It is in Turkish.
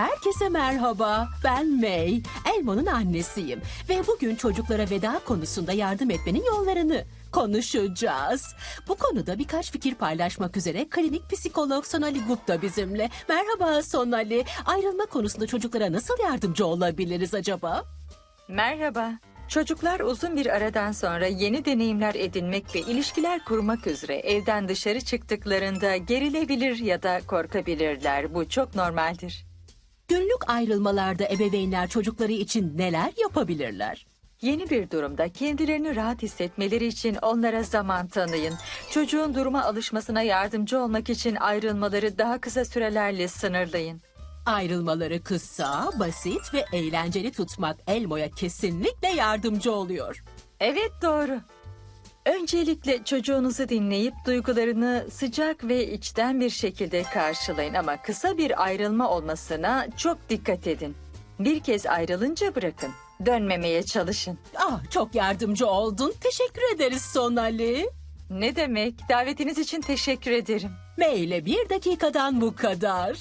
herkese merhaba. Ben May, Elmo'nun annesiyim. Ve bugün çocuklara veda konusunda yardım etmenin yollarını konuşacağız. Bu konuda birkaç fikir paylaşmak üzere klinik psikolog Sonali Gupta bizimle. Merhaba Sonali. Ayrılma konusunda çocuklara nasıl yardımcı olabiliriz acaba? Merhaba. Çocuklar uzun bir aradan sonra yeni deneyimler edinmek ve ilişkiler kurmak üzere evden dışarı çıktıklarında gerilebilir ya da korkabilirler. Bu çok normaldir. Günlük ayrılmalarda ebeveynler çocukları için neler yapabilirler? Yeni bir durumda kendilerini rahat hissetmeleri için onlara zaman tanıyın. Çocuğun duruma alışmasına yardımcı olmak için ayrılmaları daha kısa sürelerle sınırlayın. Ayrılmaları kısa, basit ve eğlenceli tutmak Elmo'ya kesinlikle yardımcı oluyor. Evet doğru. Öncelikle çocuğunuzu dinleyip duygularını sıcak ve içten bir şekilde karşılayın ama kısa bir ayrılma olmasına çok dikkat edin. Bir kez ayrılınca bırakın. Dönmemeye çalışın. Ah çok yardımcı oldun. Teşekkür ederiz Sonali. Ne demek? Davetiniz için teşekkür ederim. Maile bir dakikadan bu kadar.